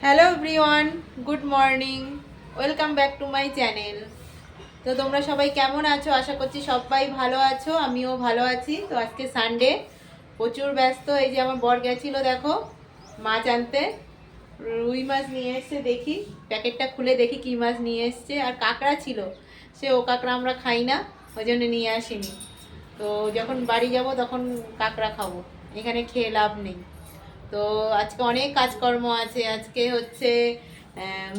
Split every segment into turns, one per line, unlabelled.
Hello everyone good morning welcome back to my channel তো তোমরা সবাই কেমন আছো? আশা করছি সবাই ভালো আছো, আমিও ভালো আছি। তো আজকে সানডে প্রচুর ব্যস্ত। এই যে আমার বর গেছিল, দেখো, মাছ আনতে। রুই মাছ নিয়ে এসছে, দেখি। প্যাকেটটা খুলে দেখি কী মাছ নিয়ে এসছে। আর কাঁকড়া ছিল, সে ও কাঁকড়া আমরা খাই না, ওই জন্য নিয়ে আসিনি। তো যখন বাড়ি যাব, তখন কাঁকড়া খাব। এখানে খেয়ে লাভ নেই। তো আজকে অনেক কাজকর্ম আছে। আজকে হচ্ছে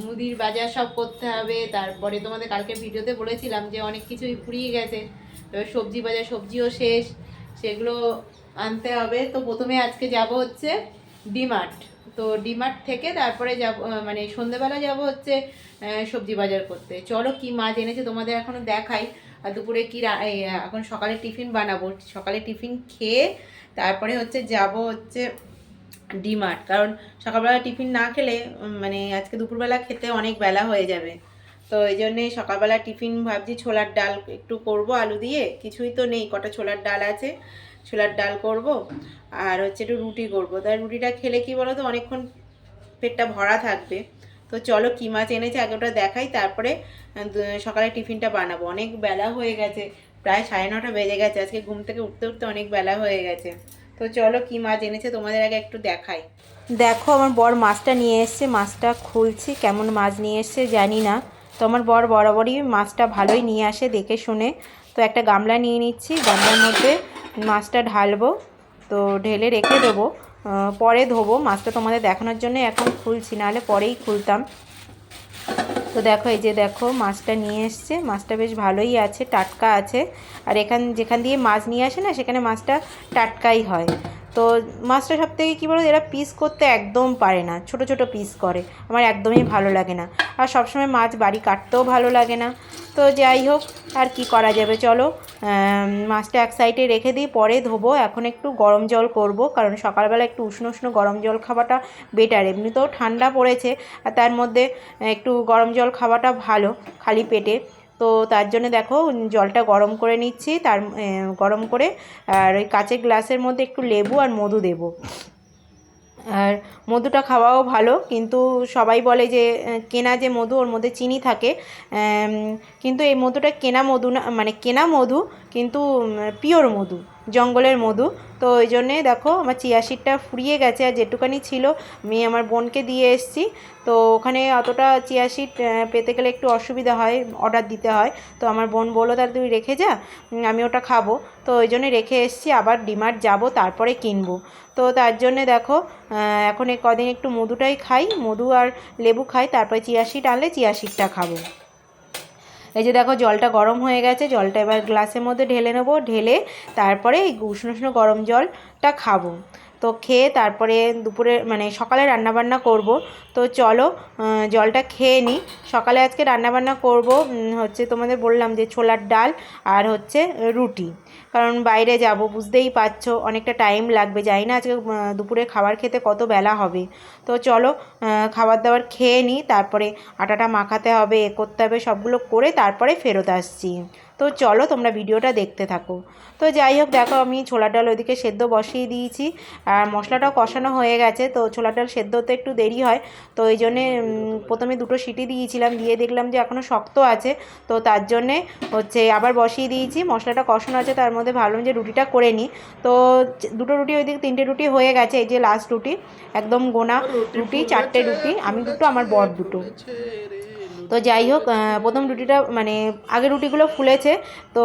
মুদির বাজার সব করতে হবে। তারপরে তোমাদের কালকে ভিডিওতে বলেছিলাম যে অনেক কিছুই ফুরিয়ে গেছে। এবার সবজি বাজার, সবজিও শেষ, সেগুলো আনতে হবে। তো প্রথমে আজকে যাব হচ্ছে ডিমার্ট। তো ডিমার্ট থেকে তারপরে যাব মানে সন্ধেবেলা যাব হচ্ছে সবজি বাজার করতে। চলো কি মাছ এনেছে তোমাদের এখনও দেখাই। আর দুপুরে কি এখন সকালে টিফিন বানাবো। সকালে টিফিন খেয়ে তারপরে হচ্ছে যাব হচ্ছে ডিমার্ট। কারণ সকালবেলা টিফিন না খেলে মানে আজকে দুপুরবেলা খেতে অনেক বেলা হয়ে যাবে। তো এই জন্যে সকালবেলা টিফিন ভাবছি ছোলার ডাল একটু করব আলু দিয়ে। কিছুই তো নেই, কটা ছোলার ডাল আছে, ছোলার ডাল করব। আর হচ্ছে একটু রুটি করব। তাই রুটিটা খেলে কি বলো তো অনেকক্ষণ পেটটা ভরা থাকবে। তো চলো কী মাছ এনেছে আগে ওটা দেখাই, তারপরে সকালে টিফিনটা বানাবো। অনেক বেলা হয়ে গেছে, প্রায় সাড়ে নটা বেজে গেছে। আজকে ঘুম থেকে উঠতে উঠতে অনেক বেলা হয়ে গেছে। তো চলো কি মাছ এনেছে তোমাদের আগে একটু দেখাই। দেখো আমার বর মাছটা নিয়ে এসছে, মাছটা খুলছি, কেমন মাছ নিয়ে এসছে জানি না। তো আমার বর বরাবরই মাছটা ভালোই নিয়ে আসে দেখে শুনে। তো একটা গামলা নিয়ে নিচ্ছি, গামলার মধ্যে মাছটা ঢালবো, তো ঢেলে রেখে দেবো। পরে ধোবো, মাছটা তোমাদের দেখানোর জন্য এখন খুলছি, নাহলে পরেই খুলতাম। তো দেখো, এই যে দেখো, মাছটা নিয়ে এসছে। মাছটা বেশ ভালোই আছে, টাটকা আছে। আর এখান, যেখান দিয়ে মাছ নিয়ে আসে না, সেখানে মাছটা টাটকাই হয়। তো মাছটা সব থেকে কী বলো এরা পিস করতে একদম পারে না। ছোট ছোট পিস করে। আমার একদমই ভালো লাগে না। আর সবসময় মাছ বাড়ি কাটতেও ভালো লাগে না। তো যাই হোক, আর কি করা যাবে? চলো মাছটা এক সাইডে রেখে দিই, পরে ধোবো। এখন একটু গরম জল করব, কারণ সকালবেলা একটু উষ্ণ উষ্ণ গরম জল খাওয়াটা বেটার এমনিতেও ঠান্ডা পড়েছে, আর তার মধ্যে একটু গরম জল খাওয়াটা ভালো, খালি পেটে। তো তার জন্য দেখো, জলটা গরম করে নিচ্ছি। তার গরম করে আর ওই কাঁচের গ্লাসের মধ্যে একটু লেবু আর মধু দেবো। আর মধুটা খাওয়াও ভালো, কিন্তু সবাই বলে যে কেনা যে মধু, ওর মধ্যে চিনি থাকে। কিন্তু এই মধুটা কেনা মধু না মানে কেনা মধু, কিন্তু পিওর মধু, জঙ্গলের মধু। তো ওই জন্যে দেখো আমার চিয়া সিডটা ফুরিয়ে গেছে আর যেটুকানি ছিল, আমি আমার বোনকে দিয়ে এসেছি। তো ওখানে অতটা চিয়া সিড পেতে গেলে একটু অসুবিধা হয় অর্ডার দিতে হয়। তো আমার বোন বলল, তাহলে তুই রেখে যা আমি ওটা খাব। তো ওই জন্যে রেখে এসেছি, আবার ডিমার্ট যাব, তারপরে কিনবো। তো তার জন্যে দেখো এখন কদিন একটু মধুটাই খাই, মধু আর লেবু খাই, তারপরে চিয়া সিড আনলে চিয়া সিডটা খাব। এই যে দেখো, জলটা গরম হয়ে গেছে, জলটা এবার গ্লাসের মধ্যে ঢেলে নেব, ঢেলে তারপরে এই উষ্ণ উষ্ণ গরম জলটা খাব। তো খেয়ে তারপরে দুপুরে মানে সকালে রান্নাবান্না করব। তো চলো জলটা খেয়ে নিই সকালে আজকে রান্নাবান্না করব হচ্ছে তোমাদের বললাম যে ছোলার ডাল আর হচ্ছে রুটি। কারণ বাইরে যাব, বুঝতেই পারছ, অনেকটা টাইম লাগবে। জানি না আজকে দুপুরে খাবার খেতে কত বেলা হবে। তো চলো খাবার দাবার খেয়ে নিই তারপরে আটাটা মাখাতে হবে, এ করতে হবে, সবগুলো করে তারপরে ফেরত আসছি। তো চলো, তোমরা ভিডিওটা দেখতে থাকো। তো যাই হোক, দেখো, আমি ছোলার ডাল ওইদিকে সেদ্ধ বসিয়ে দিয়েছি। আর মশলাটাও কষানো হয়ে গেছে, তো ছোলার ডাল সেদ্ধ হতে একটু দেরি হয়। তো এই জন্যে প্রথমে দুটো সিটি দিয়েছিলাম দিয়ে দেখলাম যে এখনও শক্ত আছে। তো তার জন্যে হচ্ছে আবার বসিয়ে দিয়েছি মশলাটা কষানো আছে তার মধ্যে ভাবলাম যে রুটিটা করে নিই। তো দুটো রুটি ওই দিকে তিনটে রুটি হয়ে গেছে এই যে লাস্ট রুটি একদম গোনা রুটি চারটে রুটি আমি দুটো আমার বর দুটো। তো যাই হোক প্রথম রুটিটা মানে আগে রুটিগুলো ফুলেছে। তো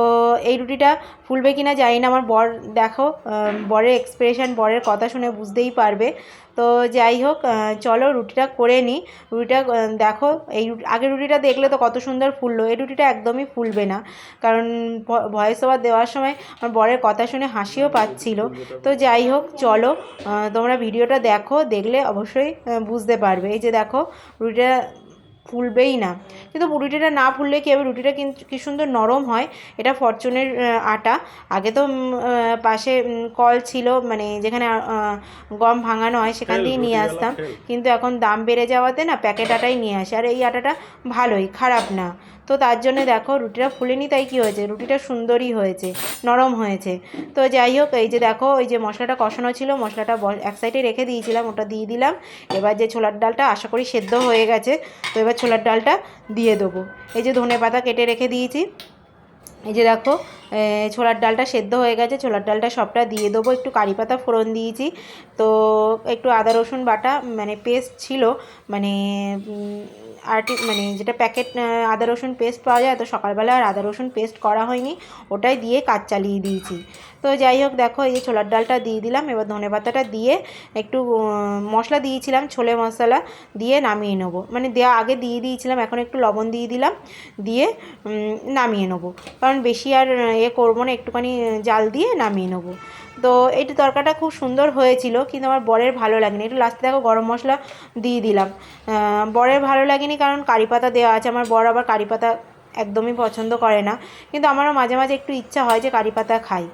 এই রুটিটা ফুলবে কি না জানি না, আমার বর দেখো বরের এক্সপ্রেশন বরের কথা শুনে বুঝতেই পারবে। তো যাই হোক চলো রুটিটা করে নিই রুটিটা দেখো, এই আগের রুটিটা দেখলে তো কত সুন্দর ফুললো। এই রুটিটা একদমই ফুলবে না। কারণ ভয়েস ওভার দেওয়ার সময় আমার বরের কথা শুনে হাসিও পাচ্ছিল। তো যাই হোক, চলো তোমরা ভিডিওটা দেখো, দেখলে অবশ্যই বুঝতে পারবে। এই যে দেখো, রুটিটা ফুলবেই না। কিন্তু রুটিটা না ফুললে কি হবে? রুটিটা কিন্তু কী সুন্দর নরম হয়। এটা ফরচুনের আটা। আগে তো পাশে কল ছিল মানে যেখানে গম ভাঙানো হয় সেখান দিয়েই নিয়ে আসতাম। কিন্তু এখন দাম বেড়ে যাওয়াতে না প্যাকেট আটাই নিয়ে আসে। আর এই আটাটা ভালোই খারাপ না। তো তার জন্য দেখো রুটিটা ফুলেনি, তাই কি হয়েছে? রুটিটা সুন্দরই হয়েছে, নরম হয়েছে। তো যাই হোক, এই যে দেখো ওই যে মশলাটা কষানো ছিল, মশলাটা এক সাইডে রেখে দিয়েছিলাম, ওটা দিয়ে দিলাম। এবার যে ছোলার ডালটা, আশা করি সেদ্ধ হয়ে গেছে। তো এবার ছোলার ডালটা দিয়ে দেবো। এই যে ধনে পাতা কেটে রেখে দিয়েছি। এই যে দেখো ছোলার ডালটা সেদ্ধ হয়ে গেছে, ছোলার ডালটা সবটা দিয়ে দেবো। একটু কারি পাতা ফোড়ন দিয়েছি। তো একটু আদা রসুন বাটা মানে পেস্ট ছিল মানে আরটি মানে যেটা প্যাকেট আদা রসুন পেস্ট পাওয়া যায়, তো সকালবেলা আর আদা রসুন পেস্ট করা হয়নি, ওটাই দিয়ে কাজ চালিয়ে দিয়েছি। তো যাই হোক, দেখো এই যে ছোলার ডালটা দিয়ে দিলাম, এবার ধনে পাতাটা দিয়ে একটু মশলা দিয়েছিলাম, ছোলে মশলা দিয়ে নামিয়ে নেব। মানে দেওয়া আগে দিয়ে দিয়েছিলাম, এখন একটু লবণ দিয়ে দিলাম, দিয়ে নামিয়ে নেব। কারণ বেশি আর এ করব না, একটুখানি জাল দিয়ে নামিয়ে নেব। তো এইটা তরকাটা খুব সুন্দর হয়েছিল, কিন্তু আমার বরের ভালো লাগেনি। একটু লাস্টে দেখো গরম মশলা দিয়ে দিলাম। বরের ভালো লাগেনি কারণ কারি পাতা দেওয়া আছে। আমার বর আবার কারি পাতা একদমই পছন্দ করে না। কিন্তু আমারও মাঝে মাঝে একটু ইচ্ছা হয় যে কারি পাতা খাই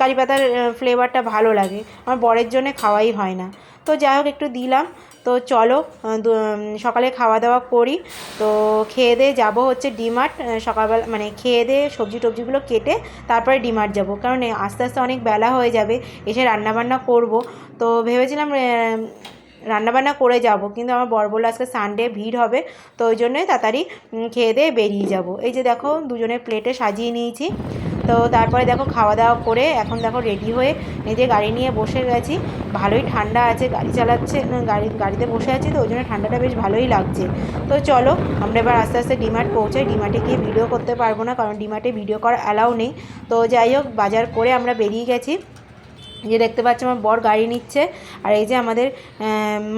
কারি পাতার ফ্লেভারটা ভালো লাগে। আমার বরের জন্য খাওয়াই হয় না। তো যাই হোক, একটু দিলাম। তো চলো সকালে খাওয়া দাওয়া করি। তো খেয়ে দিয়ে যাব হচ্ছে ডিমার্ট সকালবেলা মানে খেয়ে দিয়ে সবজি টবজিগুলো কেটে তারপরে ডিমার্ট যাব। কারণ আস্তে আস্তে অনেক বেলা হয়ে যাবে, এসে রান্নাবান্না করব। তো ভেবেছিলাম রান্নাবান্না করে যাব, কিন্তু আমার বর বলল আজকে সানডে ভিড় হবে, তো ওই জন্যই তাড়াতাড়ি খেয়ে দিয়ে বেরিয়ে যাব। এই যে দেখো, দুজনের প্লেটে সাজিয়ে নিয়েছি, তো তারপরে দেখো খাওয়া দাওয়া করে এখন দেখো রেডি হয়ে নিজে গাড়ি নিয়ে বসে গেছি। ভালোই ঠান্ডা আছে, গাড়ি চালাচ্ছে গাড়ি, গাড়িতে বসে আছি, তো ওই জন্য ঠান্ডাটা বেশ ভালোই লাগছে। তো চলো, আমরা এবার আস্তে আস্তে ডিমার্ট পৌঁছাই, ডিমার্টে গিয়ে ভিডিও করতে পারব না, কারণ ডিমার্টে ভিডিও করা অ্যালাউ নেই। তো যাই হোক, বাজার করে আমরা বেরিয়ে গেছি। যে দেখতে পাচ্ছ আমার বর গাড়ি নিচ্ছে। আর এই যে আমাদের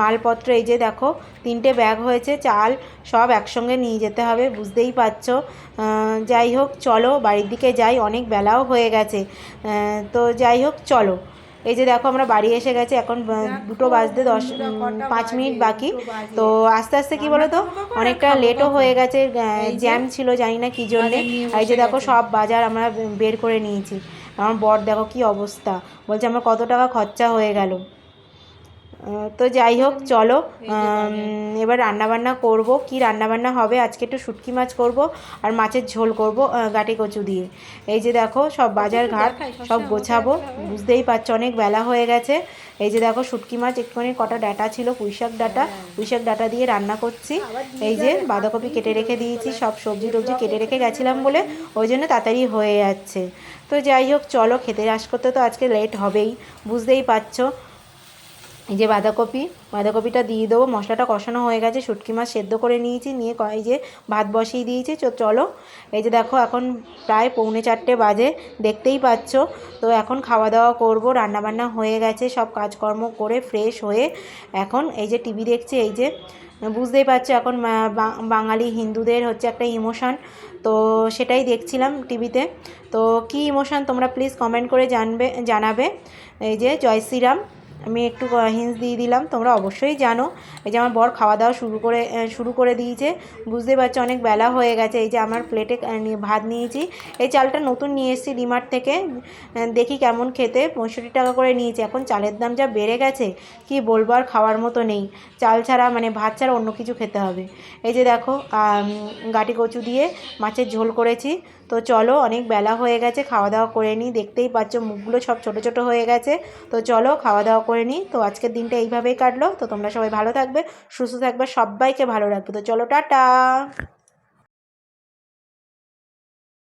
মালপত্র এই যে দেখো তিনটে ব্যাগ হয়েছে চাল সব একসঙ্গে নিয়ে যেতে হবে বুঝতেই পারছ। যাই হোক চলো বাড়ির দিকে যাই অনেক বেলাও হয়ে গেছে। তো যাই হোক চলো। এই যে দেখো আমরা বাড়ি এসে গেছে এখন দুটো বাজতে দশ পাঁচ মিনিট বাকি। তো আস্তে আস্তে কি বলো তো? অনেকটা লেটও হয়ে গেছে জ্যাম ছিল জানি না কী জন্যে। এই যে দেখো সব বাজার আমরা বের করে নিয়েছি। আমার বর দেখো কি অবস্থা। বলছে আমার কত টাকা খরচা হয়ে গেল। তো যাই হোক চলো এবার রান্নাবান্না করব। কি রান্নাবান্না হবে? আজকে একটু শুটকি মাছ করব আর মাছের ঝোল করব গাটি কচু দিয়ে। এই যে দেখো সব বাজার ঘাট সব গোছাবো। বুঝতেই পারছ অনেক বেলা হয়ে গেছে। এই যে দেখো শুটকি মাছ একটুখানি কটা ডাটা ছিল পুঁইশাক ডাটা। পুঁইশাক ডাটা দিয়ে রান্না করছি। এই যে বাঁধাকপি কেটে রেখে দিয়েছি সব সবজি টবজি কেটে রেখে গেছিলাম বলে ওই জন্য তাড়াতাড়ি হয়ে যাচ্ছে। তো যাই হোক চলো খেতে আস করতে তো আজকে লেট হবেই বুঝতেই পারছ। এই যে বাঁধাকপি, বাঁধাকপিটা দিয়ে দেবো। মশলাটা কষানো হয়ে গেছে, শুটকি মাছ সেদ্ধ করে নিয়েছি, নিয়ে এই যে ভাত বসিয়ে দিয়েছি। চলো, এই যে দেখো এখন প্রায় পৌনে চারটে বাজে, দেখতেই পাচ্ছ। তো এখন খাওয়া দাওয়া করব, রান্নাবান্না হয়ে গেছে, সব কাজকর্ম করে ফ্রেশ হয়ে এখন এই যে টিভি দেখছি, এই যে বুঝতেই পারছ এখন বাঙালি হিন্দুদের হচ্ছে একটা ইমোশন তো সেটাই দেখছিলাম টিভিতে তো। কী ইমোশান তোমরা প্লিজ কমেন্ট করে জানবে, জানাবে। এই যে জয় শ্রীরাম। আমি একটু হিন্স দিয়ে দিলাম, তোমরা অবশ্যই জানো। এই যে আমার বর খাওয়া দাওয়া শুরু করে শুরু করে দিয়েছে। বুঝতে পারছ, অনেক বেলা হয়ে গেছে। এই যে আমার প্লেটে ভাত নিয়েছি। এই চালটা নতুন নিয়ে এসেছি ডিমার্ট থেকে। দেখি কেমন খেতে। পঁয়ষট্টি টাকা করে নিয়েছি। এখন চালের দাম যা বেড়ে গেছে, কি বলব আর খাওয়ার মতো নেই। চাল ছাড়া মানে ভাত ছাড়া অন্য কিছু খেতে হবে। এই যে দেখো গাটি কচু দিয়ে মাছের ঝোল করেছি। তো চলো, অনেক বেলা হয়ে গেছে, খাওয়া দাওয়া করে নিই দেখতেই পাচ্ছ, মুখগুলো সব ছোট ছোট হয়ে গেছে। তো চলো, খাওয়া দাওয়া করে নিই। তো আজকের দিনটা এইভাবেই কাটলো। তো তোমরা সবাই ভালো থাকবে, সুস্থ থাকবে, সবাইকে ভালো রাখবে। তো চলো, টাটা!